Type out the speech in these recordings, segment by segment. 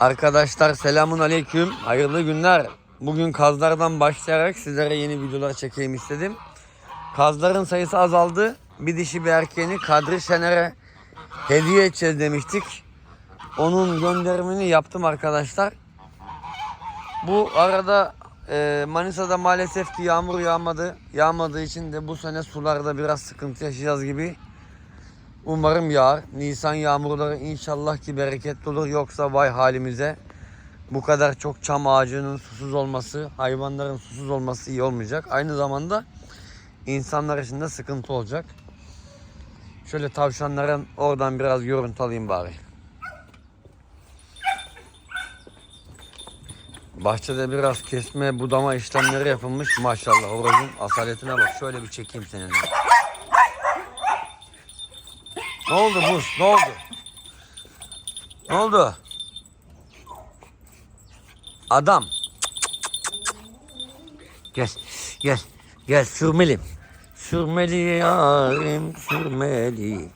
Arkadaşlar selamun aleyküm. Hayırlı günler. Bugün kazlardan başlayarak sizlere yeni videolar çekeyim istedim. Kazların sayısı azaldı. Bir dişi bir erkeğini Kadri Şener'e hediye edeceğiz demiştik. Onun gönderimini yaptım arkadaşlar. Bu arada e, Manisa'da maalesef ki yağmur yağmadı. Yağmadığı için de bu sene sularda biraz sıkıntı yaşayacağız gibi. Umarım yağar. Nisan yağmurları inşallah ki bereketli olur. Yoksa vay halimize. Bu kadar çok çam ağacının susuz olması, hayvanların susuz olması iyi olmayacak. Aynı zamanda insanlar için de sıkıntı olacak. Şöyle tavşanların oradan biraz görüntü alayım bari. Bahçede biraz kesme, budama işlemleri yapılmış. Maşallah horozun asaletine bak. Şöyle bir çekeyim seninle. Ne oldu Buz? Ne oldu? Ne oldu? Adam. Gel, gel, gel sürmeli. Sürmeli yarim, sürmeli.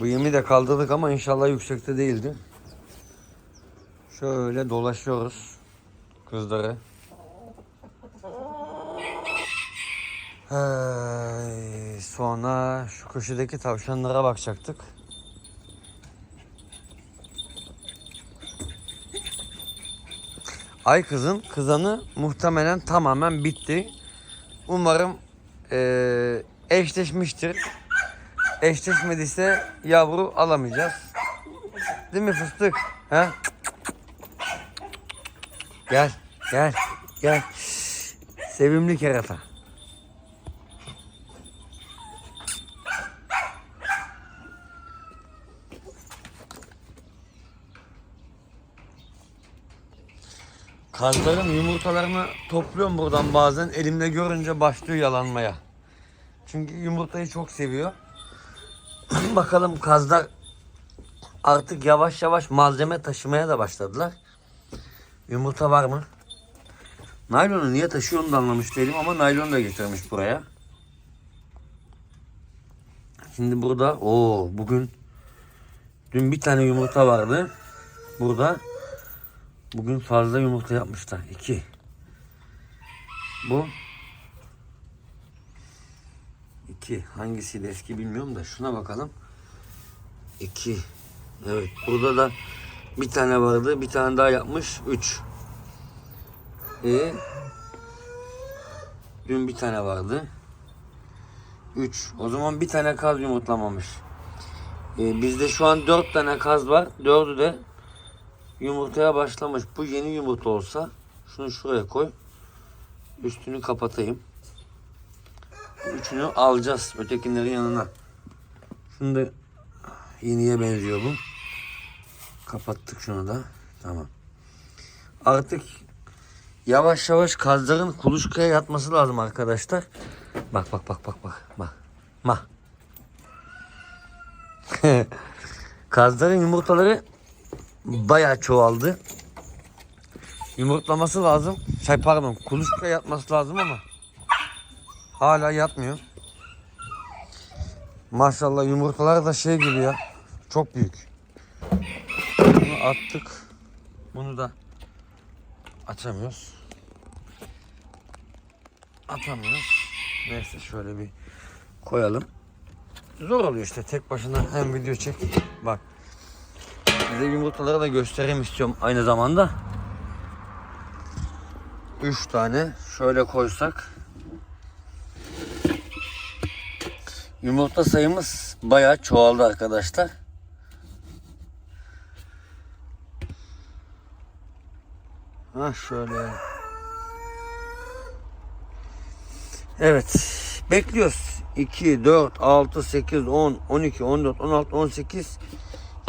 Bu yemi de kaldırdık ama inşallah yüksekte değildi. Şöyle dolaşıyoruz kızları. Hey, sonra şu köşedeki tavşanlara bakacaktık. Ay kızın kızanı muhtemelen tamamen bitti. Umarım eee, eşleşmiştir. Eşleşmediyse yavru alamayacağız. Değil mi fıstık? Ha? Gel, gel, gel. Sevimli kerata. Kazların yumurtalarını topluyorum buradan bazen. Elimde görünce başlıyor yalanmaya. Çünkü yumurtayı çok seviyor. Bakalım kazlar artık yavaş yavaş malzeme taşımaya da başladılar. Yumurta var mı? Naylonu niye taşıyor da anlamış değilim ama naylon da getirmiş buraya. Şimdi burada o bugün dün bir tane yumurta vardı. Burada bugün fazla yumurta yapmışlar. iki. Bu İki. Hangisiydi eski bilmiyorum da şuna bakalım. İki. Evet burada da bir tane vardı. Bir tane daha yapmış. Üç. E, dün bir tane vardı. Üç. O zaman bir tane kaz yumurtlamamış. E, bizde şu an dört tane kaz var. Dördü de yumurtaya başlamış. Bu yeni yumurta olsa şunu şuraya koy. Üstünü kapatayım. Üçünü alacağız ötekilerin yanına. Şimdi yeniye benziyor bu. Kapattık şunu da. Tamam. Artık yavaş yavaş kazların kuluçkaya yatması lazım arkadaşlar. Bak bak bak bak bak. Bak. Bak. Kazların yumurtaları bayağı çoğaldı. Yumurtlaması lazım. Şey pardon kuluçkaya yatması lazım ama Hala yatmıyor. Maşallah yumurtalar da şey gibi ya. Çok büyük. Bunu attık. Bunu da açamıyoruz. Atamıyoruz. Neyse şöyle bir koyalım. Zor oluyor işte tek başına hem video çek. Bak. Size yumurtaları da göstereyim istiyorum aynı zamanda. 3 tane şöyle koysak Yumurta sayımız bayağı çoğaldı arkadaşlar. Ha şöyle. Evet. Bekliyoruz. 2, 4, 6, 8, 10, 12, 14, 16, 18,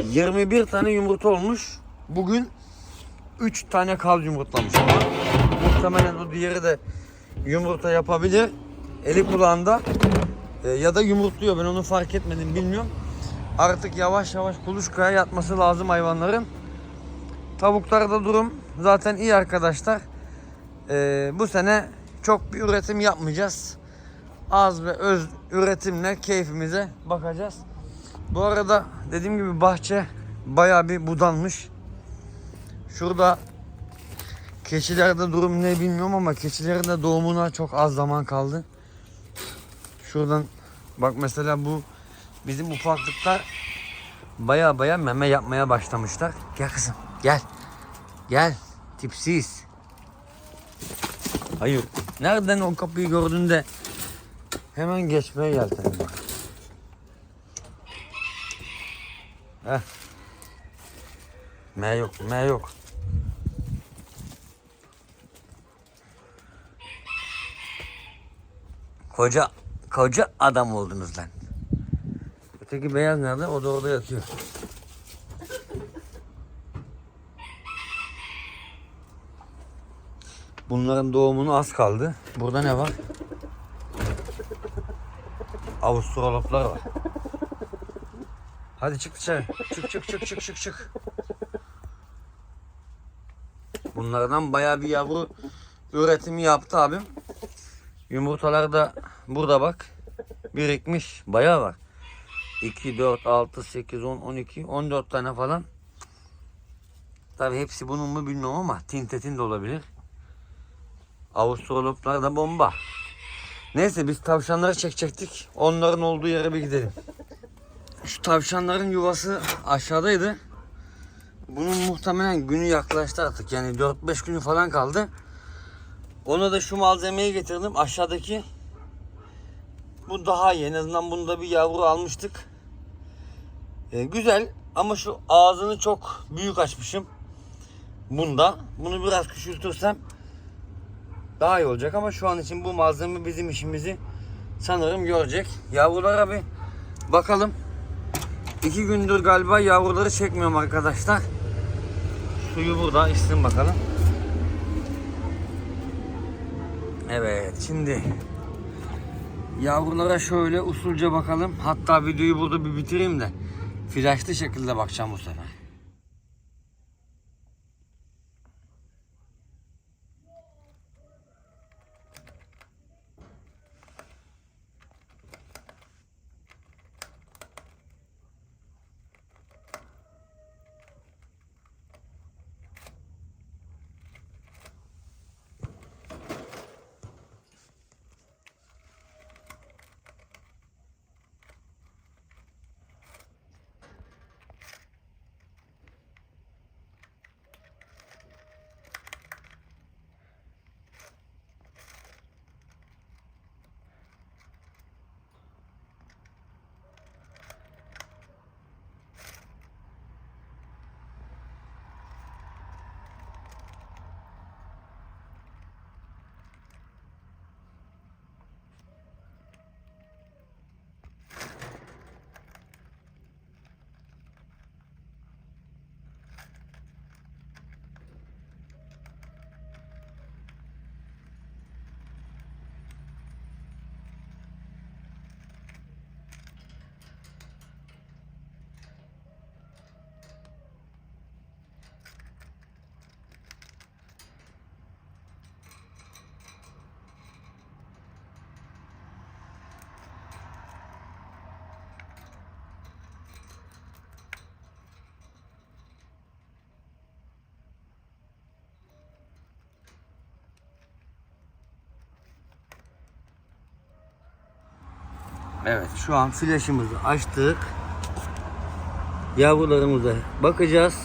21 tane yumurta olmuş. Bugün 3 tane kal yumurtlamış muhtemelen o diğeri de yumurta yapabilir. Eli kulağında e, ya da yumurtluyor ben onu fark etmedim bilmiyorum. Artık yavaş yavaş kuluçkaya yatması lazım hayvanların. Tavuklarda durum zaten iyi arkadaşlar. Ee, bu sene çok bir üretim yapmayacağız. Az ve öz üretimle keyfimize bakacağız. Bu arada dediğim gibi bahçe bayağı bir budanmış. Şurada keçilerde durum ne bilmiyorum ama keçilerin de doğumuna çok az zaman kaldı. Şuradan bak mesela bu bizim ufaklıklar baya baya meme yapmaya başlamışlar. Gel kızım gel. Gel tipsiz. Hayır. Nereden o kapıyı gördüğünde hemen geçmeye yeltenim bak. Heh. M yok, M yok. Koca koca adam oldunuz lan. Öteki beyaz nerede? O da orada yatıyor. Bunların doğumunu az kaldı. Burada ne var? Avustraloplar var. Hadi çık dışarı. Çık çık çık çık çık çık. Bunlardan bayağı bir yavru üretimi yaptı abim. Yumurtalar da burada bak. Birikmiş. Bayağı var. 2, 4, 6, 8, 10, 12, 14 tane falan. Tabi hepsi bunun mu bilmiyorum ama tintetin de olabilir. Avustraloplar da bomba. Neyse biz tavşanları çekecektik. Onların olduğu yere bir gidelim. Şu tavşanların yuvası aşağıdaydı. Bunun muhtemelen günü yaklaştı artık. Yani 4-5 günü falan kaldı. Ona da şu malzemeyi getirdim. Aşağıdaki bu daha iyi. En azından bunda bir yavru almıştık. Ee, güzel ama şu ağzını çok büyük açmışım. Bunda. Bunu biraz küçültürsem daha iyi olacak ama şu an için bu malzeme bizim işimizi sanırım görecek. Yavrulara bir bakalım. İki gündür galiba yavruları çekmiyorum arkadaşlar. Suyu burada içsin bakalım. Evet şimdi yavrulara şöyle usulca bakalım. Hatta videoyu burada bir bitireyim de flaşlı şekilde bakacağım bu sefer. Evet şu an flaşımızı açtık. Yavrularımıza bakacağız.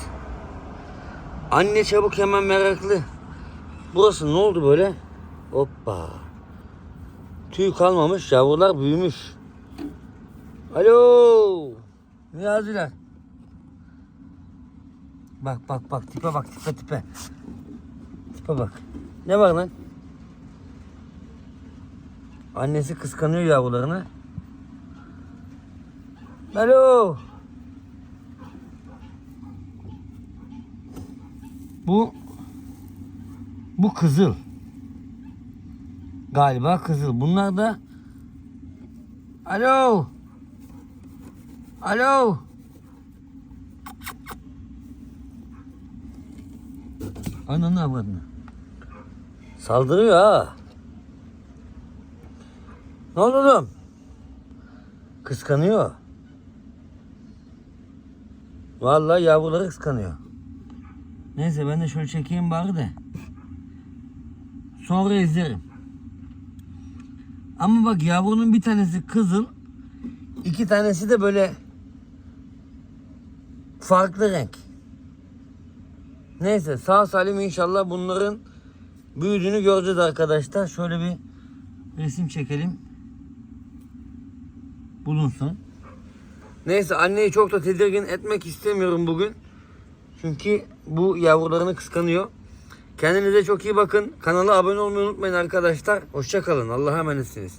Anne çabuk hemen meraklı. Burası ne oldu böyle? Hoppa. Tüy kalmamış yavrular büyümüş. Alo. Niyaziler. Bak bak bak tipe bak tipe tipe. Tipe bak. Ne var lan? Annesi kıskanıyor yavrularını. Alo. Bu bu kızıl. Galiba kızıl. Bunlar da Alo. Alo. Ananı avradını. Saldırıyor ha. Ne oldu oğlum? Kıskanıyor. Vallahi yavruları kıskanıyor. Neyse ben de şöyle çekeyim bari de. Sonra izlerim. Ama bak yavrunun bir tanesi kızıl, iki tanesi de böyle farklı renk. Neyse sağ salim inşallah bunların büyüdüğünü göreceğiz arkadaşlar. Şöyle bir resim çekelim. Bulunsun. Neyse anneyi çok da tedirgin etmek istemiyorum bugün. Çünkü bu yavrularını kıskanıyor. Kendinize çok iyi bakın. Kanala abone olmayı unutmayın arkadaşlar. Hoşçakalın. Allah'a emanetsiniz.